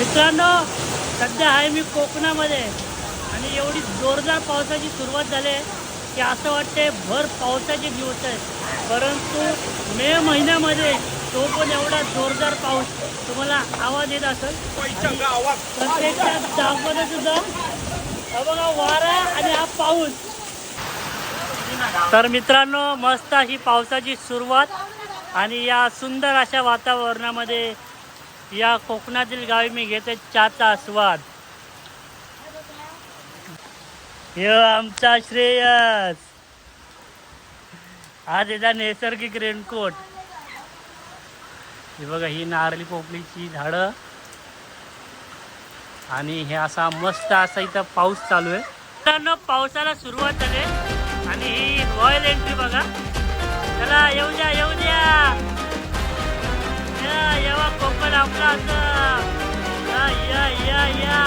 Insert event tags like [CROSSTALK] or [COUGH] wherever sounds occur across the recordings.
मित्रांनो सध्या आहे मी कोकणामध्ये आणि एवढी जोरदार पावसाची सुरुवात झाली आहे की असं वाटते भर पावसाचे दिवस आहेत परंतु मे महिन्यामध्ये तो पण एवढा जोरदार पाऊस तुम्हाला आवाज येत असेल. प्रत्येकच्या प्रत्यक्षात दाखवत सुद्धा. हा बघा वारा आणि हा पाऊस. तर मित्रांनो मस्त ही पावसाची सुरुवात आणि या सुंदर अशा वातावरणामध्ये या कोकणातील गावी मी घेते चहाचा आस्वाद. हे आमचा श्रेयस. आज याचा नैसर्गिक रेनकोट. हे बघा ही नारळी पोपलीची झाडं. आणि हे असा मस्त असा इथं पाऊस चालू आहे. मित्रांनो पावसाला सुरुवात झाली आणि ही रॉयल एंट्री बघा. चला येऊ द्या येऊ द्या या येवा कोकण आपला असं या या या या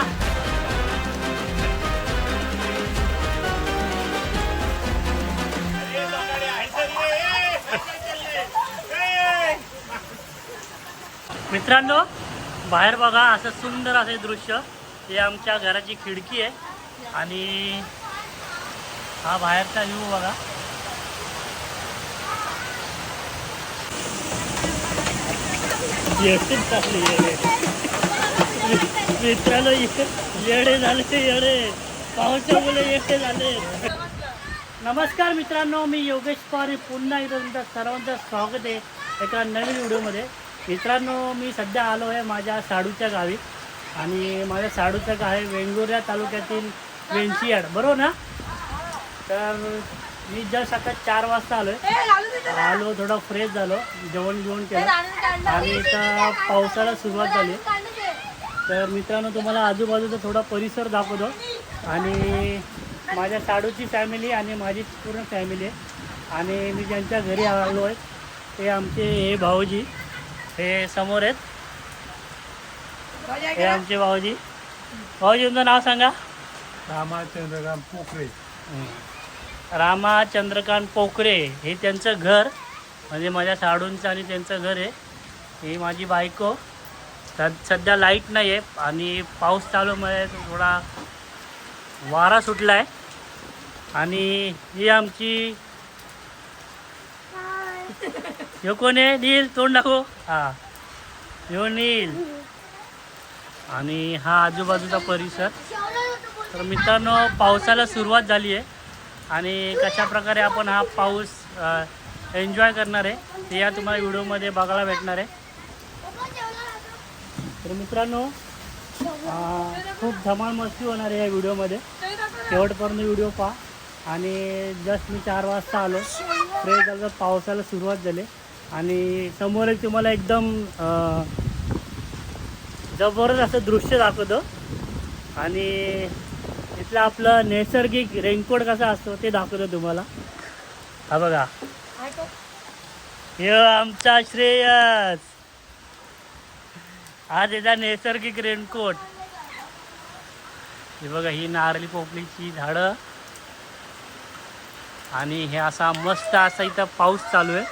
मित्रांनो बाहेर बघा असं सुंदर असं दृश्य. हे आमच्या घराची खिडकी आहे. आणि हा बाहेरचा व्ह्यू बघा. येडे झाले येडे. मित्रांनो येडे झाले येडे. पावसामुळे येडे झाले. नमस्कार मित्रांनो मी योगेश पवार. हे पुन्हा एकदा तुमचं सर्वांचं स्वागत आहे एका नवीन व्हिडिओमध्ये. मित्रांनो मी सध्या आलो आहे माझ्या साडूच्या गावी. आणि माझ्या साडूचं गाव आहे वेंगुर्ला तालुक्यातील वेंचियाड. बरोबर ना? तर मी जस्ट आता चार वाजता आलो आहे आलो थोडा फ्रेश झालो जेवण जेवण केलं. आणि इथं पावसाला सुरुवात झाली. तर मित्रांनो तुम्हाला आजूबाजूचा थोडा परिसर दाखवतो. आणि माझ्या साडूची फॅमिली आणि माझी पूर्ण फॅमिली आहे. आणि मी ज्यांच्या घरी आलो आहे ते आमचे हे भाऊजी हे समोर आहेत. हे आमचे भाऊजी. भाऊजी तुमचं नाव सांगा. रामाचंद्रराम पोखरे रामा चंद्रकांत पोकरे हे त्यांचं घर म्हणजे माझ्या साडूंचं आणि त्यांचं घर आहे. ही माझी बायको. सद सध्या लाइट नाही आहे आणि पाऊस चालूमुळे थोडा वारा सुटला आहे आणि ही आमची ह्यो कोण आहे? नील तोंड दाखव. हा. ह्यो नील. आणि हा आजूबाजूचा परिसर. तर मित्रांनो पावसाला सुरुवात झाली आहे. आणि कशा प्रकारे आपण हा पाऊस एन्जॉय करणार आहे ते या तुम्हाला व्हिडिओमध्ये बघायला भेटणार आहे. तर मित्रांनो खूप धमाल मस्ती होणार आहे या व्हिडिओमध्ये. शेवटपर्यंत व्हिडिओ पहा. आणि जस्ट मी चार वाजता आलो. फ्रेश झालं पावसाला सुरुवात झाली. आणि समोर एक तुम्हाला एकदम जबरदस्त असं दृश्य दाखवतो. आणि इथलं आपलं नैसर्गिक रेनकोट कसा असतो ते दाखवतो तुम्हाला. हा बघा. हे आमचा श्रेयस. आज याचा नैसर्गिक रेनकोट. हे बघा ही नारळी पोपलीची झाडं. आणि हे असा मस्त असा इथं पाऊस चालू आहे.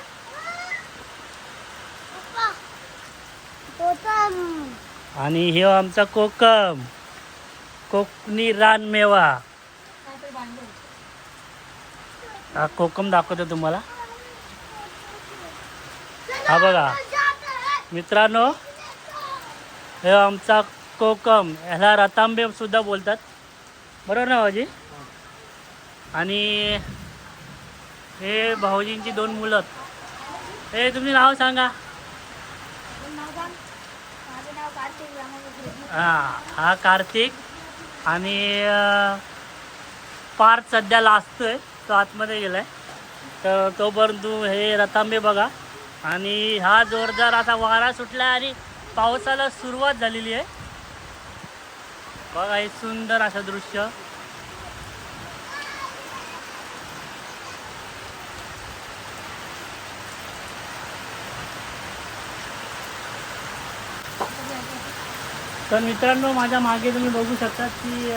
आणि हे आमचा कोकम. कोकणी रानमेवा हा कोकम दाखवतो तुम्हाला. हा बघा. मित्रांनो हे आमचा कोकम ह्याला रतांबे सुद्धा बोलतात. बरोबर ना भाऊजी? आणि हे भाऊजींची दोन मुलं. हे तुमचे नाव सांगा. हा हा कार्तिक. आणि अं, सध्या लाजतो आहे. तो आतमध्ये गेला आहे तर तोपर्यंत हे रतांबे बघा. आणि हा जोरदार आता वारा सुटला आणि पावसाला सुरुवात झालेली आहे. बघा हे सुंदर असं दृश्य. तर मित्रांनो माझ्या मागे तुम्ही बघू शकता की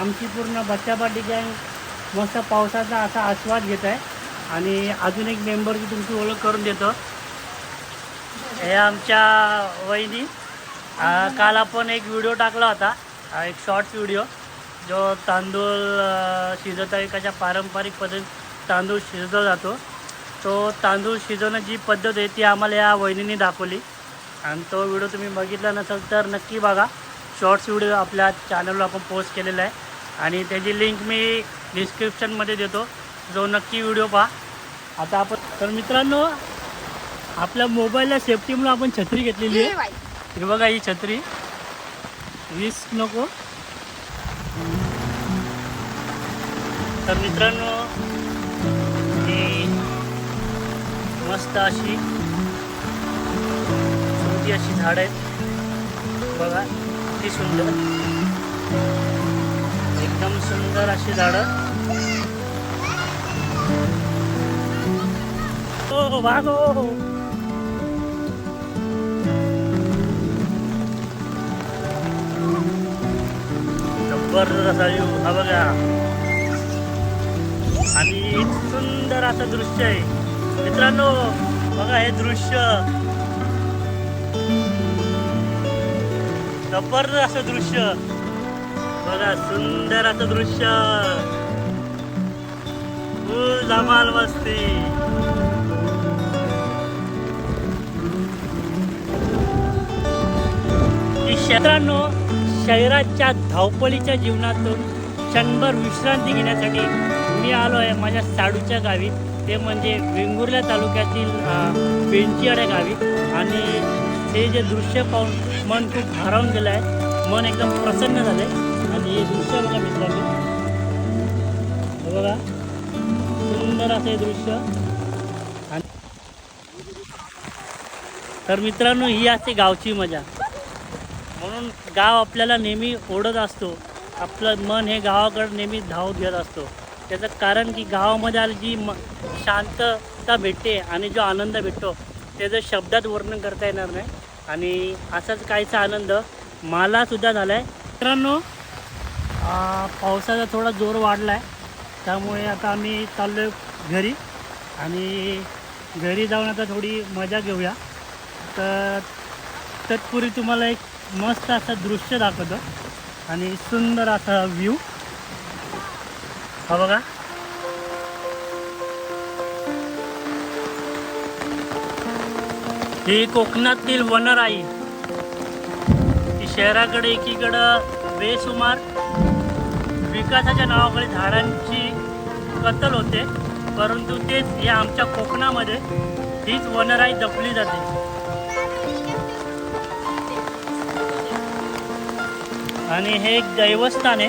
आमची पूर्ण बच्चापाटी गँग मस्त पावसाचा असा आस्वाद घेत आहे. आणि अजून एक मेंबरची तुमची ओळख करून देतो. हे आमच्या वहिनी. काल आपण एक व्हिडिओ टाकला होता. एक शॉर्ट्स व्हिडिओ जो तांदूळ शिजवता कशा पारंपरिक पद्धतीत तांदूळ शिजवला जातो. तो तांदूळ शिजवण्याची जी पद्धत आहे ती आम्हाला या वहिनीने दाखवली. आणि तो व्हिडिओ तुम्ही बघितला नसेल तर नक्की बघा. शॉर्ट्स व्हिडिओ आपल्या चॅनलवर आपण पोस्ट केलेला आहे. आणि त्याची लिंक मी डिस्क्रिप्शनमध्ये देतो. जो नक्की व्हिडिओ पहा. आता आपण तर मित्रांनो आपल्या मोबाईलला सेफ्टी म्हणून आपण छत्री घेतलेली आहे. हे बघा ही छत्री. रिस्क नको. तर मित्रांनो मस्त अशी छोटी अशी झाड आहेत. बघा किती सुंदर. एकदम सुंदर अशी झाडं. हो, हो, वागो हो, जबरदस्त असा हा बघा. आणि सुंदर असं दृश्य आहे. मित्रांनो बघा हे दृश्य. जबरदस्त असं दृश्य. बघा सुंदर असं दृश्य. फुल धमाल मस्ती. क्षेत्रांनो शहराच्या धावपळीच्या जीवनातून क्षणभर विश्रांती घेण्यासाठी मी आलो आहे माझ्या साडूच्या गावी. ते म्हणजे वेंगुर्ल्या तालुक्यातील अ, गावी. आणि ते जे दृश्य पाहून मन खूप भारावून गेलं आहे. मन एकदम प्रसन्न झाले आणि हे दृश्य बघा मित्रांनो. बघा. सुंदर असं हे दृश्य. आणि तर मित्रांनो ही असते गावची मजा. म्हणून गाव आपल्याला नेहमी ओढत असतो. आपलं मन हे गावाकडे नेहमी धाव घेत असतो. त्याचं कारण की गावामध्ये आली जी म शांतता भेटते आणि जो आनंद भेटतो त्याचं शब्दात वर्णन करता येणार नाही. आणि असाच काहीचा आनंद मला सुद्धा झाला आहे मित्रांनो पावसाचा थोडा जोर वाढला आहे त्यामुळे आता आम्ही चाललो आहे घरी. आणि घरी जाऊन आता थोडी मजा घेऊया. तर तत्पूर्वी तुम्हाला एक मस्त असं दृश्य दाखवतो. आणि सुंदर असा व्ह्यू हा बघा. ही कोकणातील वनराई. ही शहराकडे एकीकडं बेसुमार विकासाच्या नावाकडे झाडांची कत्तल होते परंतु तेच या आमच्या कोकणामध्ये हीच वनराई जपली जाते. आणि हे एक दैवस्थान आहे.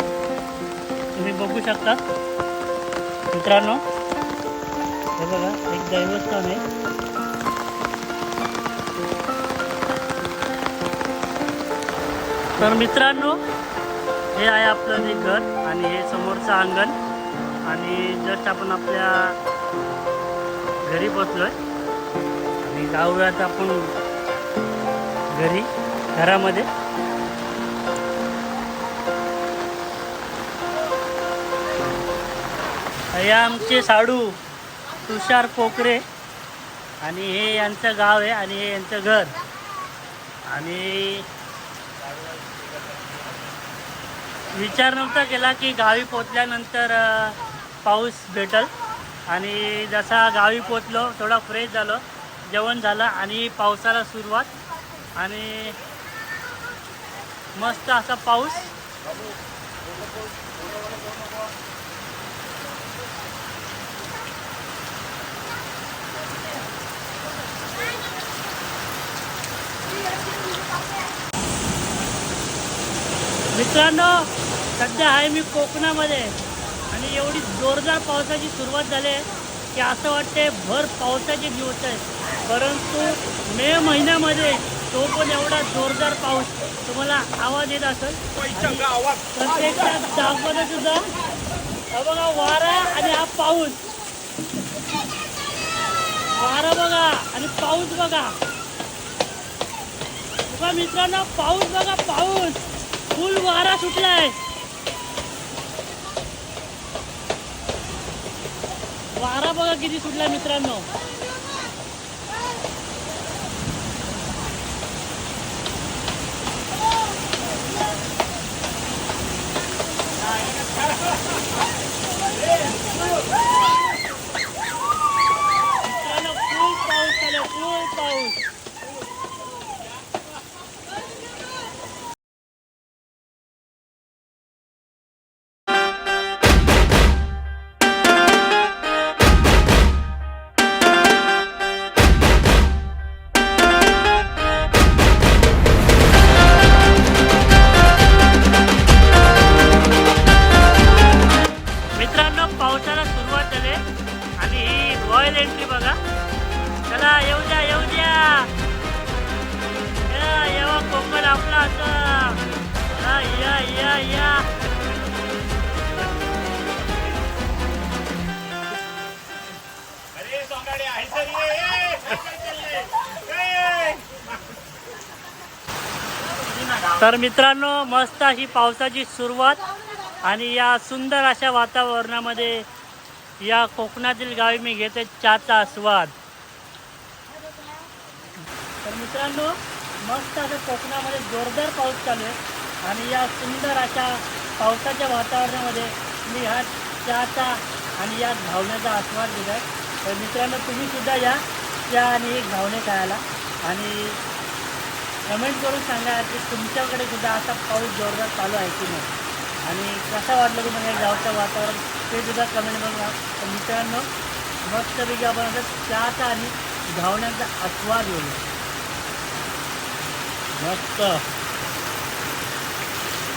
तुम्ही बघू शकता. मित्रांनो हे बघा एक दैवस्थान आहे. तर मित्रांनो हे आहे आपलं जे घर आणि हे समोरचं अंगण. आणि जस्ट आपण आपल्या घरी पोचलोय आणि जाऊयात आपण घरी घरामध्ये. हे आमचे साडू तुषार पोकरे आणि हे यांचं गाव आहे आणि हे यांचं घर. आणि विचार नव्हता केला की गावी पोचल्यानंतर पाऊस भेटल. आणि जसा गावी पोचलो थोडा फ्रेश झालो. जेवण झालं आणि पावसाला सुरुवात. आणि मस्त असा पाऊस. मित्रांनो सध्या आहे मी कोकणामध्ये आणि एवढी जोरदार पावसाची सुरुवात झाली आहे की असं वाटते भर पावसाचे दिवस आहेत परंतु मे महिन्यामध्ये तो पण एवढा जोरदार पाऊस तुम्हाला आवाज येत असेल. आणि सुद्धा. हा बघा वारा आणि हा पाऊस. वारा बघा आणि पाऊस बघा. बघा मित्रांनो पाऊस बघा पाऊस. फुल वारा सुटलाय. वारा बघा किती सुटला मित्रांनो. तर मित्रांनो मस्त अशी पावसाची सुरुवात आणि या सुंदर अशा वातावरणामध्ये या कोकणातील गावी मी घेते चहाचा आस्वाद. तर मित्रांनो मस्त असं कोकणामध्ये जोरदार पाऊस चालू आहे आणि या सुंदर अशा पावसाच्या वातावरणामध्ये मी हा चहाचा आणि या धावण्याचा आस्वाद घेत आहे तर मित्रांनो तुम्हीसुद्धा या चहा आणि एक धावणे खायला आणि कमेंट करून सांगा की तुमच्याकडे सुद्धा असा पाऊस जोरदार चालू आहे की नाही? आणि कसं वाटलं तुम्हाला या गावचं वातावरण? ते सुद्धा कमेंट करून सांगा. मस्त मित्रांनो मस्तपैकी आपण असं चहाचा आणि धावण्याचा आस्वाद घेऊया मस्त.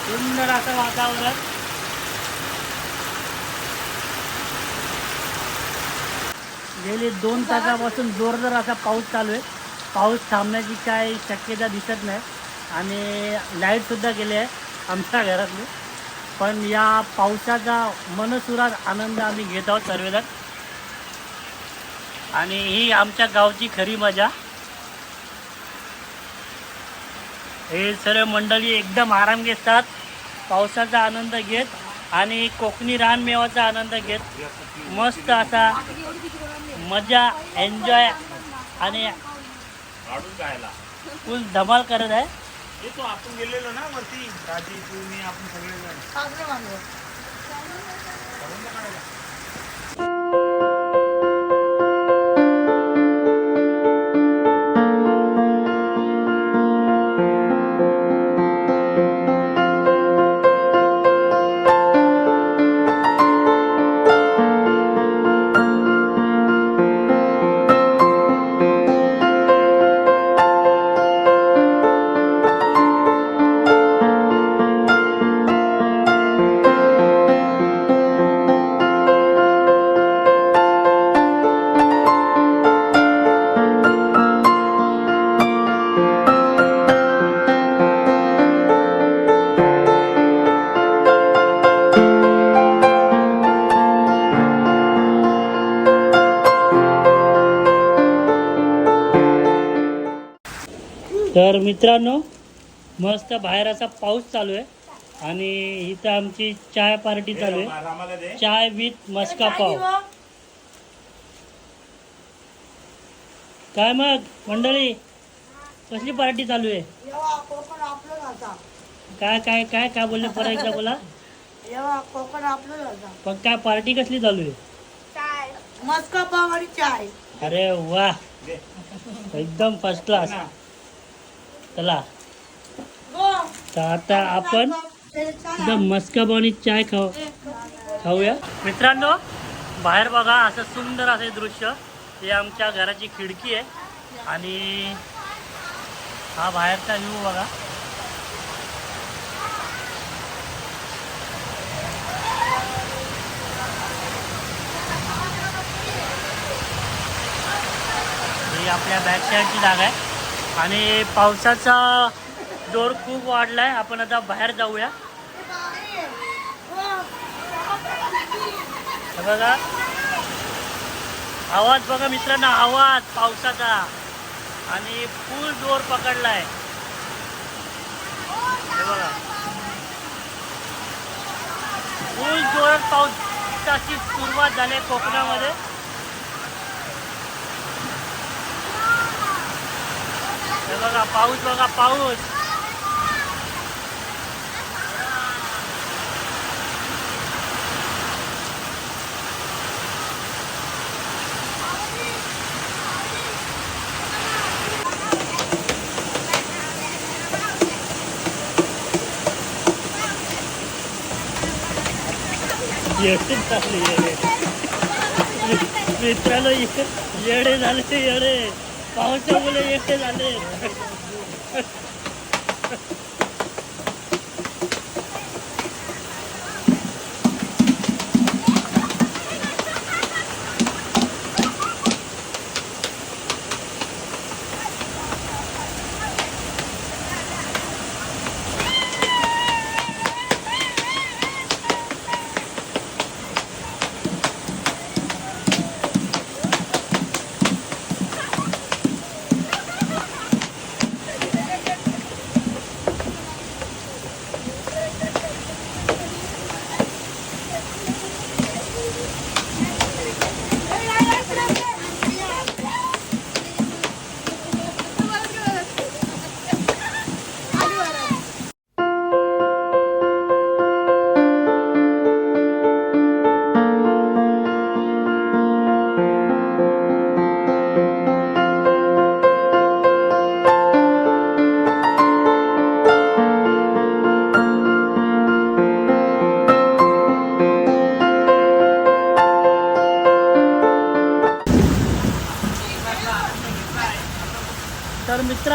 सुंदर असं वातावरण. गेले दोन तासापासून जोरदार असा पाऊस चालू आहे. पाऊस थांबण्याची काय शक्यता दिसत नाही. आणि लाईटसुद्धा गेली आहे आमच्या घरातली. पण या पावसाचा मनसुरात आनंद आम्ही घेत आहोत सर्वजण. आणि ही आमच्या गावची खरी मजा. हे सर्व मंडळी एकदम आराम घेतात पावसाचा आनंद घेत आणि कोकणी रानमेवाचा आनंद घेत. मस्त असा मजा एन्जॉय आणि काढून जायला फुल धमाल करत आहे. हे तो आपण गेलेलो ना वरती. राजी तू मी आपण सगळे जण तर मित्रांनो मस्त बाहेर असा पाऊस चालू आहे. आणि इथं आमची चाय पार्टी चालू आहे. चाय विथ मस्का पाव. काय मग मंडळी? कसली पार्टी चालू आहे? काय काय काय काय बोलले परत एकदा बोला. [LAUGHS] पण काय पार्टी कसली चालू आहे? चाय. मस्का पाव आणि चाय. अरे वा. एकदम फर्स्ट क्लास. चला. तर आता आपण एकदम मस्का बॉनी चाय खाऊ खाऊया. मित्रांनो बाहेर बघा असं सुंदर असं दृश्य. हे आमच्या घराची खिडकी आहे. आणि हा बाहेरचा व्ह्यू बघा. ही आपल्या बॅक साईडची जागा आहे. आणि पावसाचा जोर खूप वाढलाय. आपण आता बाहेर जाऊया. हे बघा. आवाज बघा मित्रांनो आवाज पावसाचा. आणि फुल जोर पकडलाय. हे बघा. फुल जोरात पावसाची सुरुवात झाली आहे कोकणामध्ये. हे बघा पाऊस बघा पाऊस येडे झाले येडे मित्रांनो ये- येडे झाले येडे। पावसामुळे येडे झाले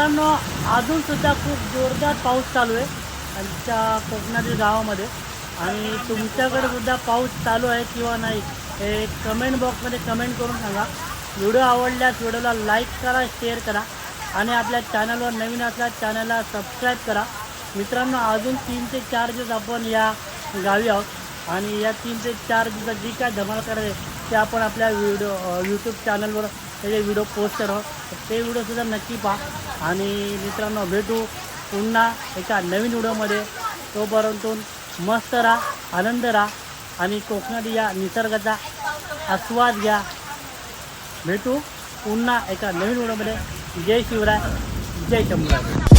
मित्रांनो अजून सुद्धा खूप जोरदार पाऊस चालू आहे आमच्या कोकणातील गावामध्ये. आणि तुमच्याकडे सुद्धा पाऊस चालू आहे किंवा नाही हे कमेंट बॉक्समध्ये कमेंट करून सांगा. व्हिडिओ आवडल्यास व्हिडिओला लाईक करा शेअर करा. आणि आपल्या चॅनलवर नवीन असल्यास चॅनलला सबस्क्राईब करा. मित्रांनो अजून तीन ते चार दिवस आपण या गावी आहोत. आणि या तीन ते चार दिवसात जी काय धमाल करायचे ते आपण आपल्या व्हिडिओ यूट्यूब चॅनलवर त्याचे व्हिडिओ पोस्ट करतो ते व्हिडिओसुद्धा नक्की पहा. आणि मित्रांनो भेटू पुन्हा एका नवीन व्हिडिओमध्ये तोपर्यंत मस्त राहा आनंद राहा आणि कोकणात या निसर्गाचा आस्वाद घ्या. भेटू पुन्हा एका नवीन व्हिडिओमध्ये जय शिवराय जय शंभूराय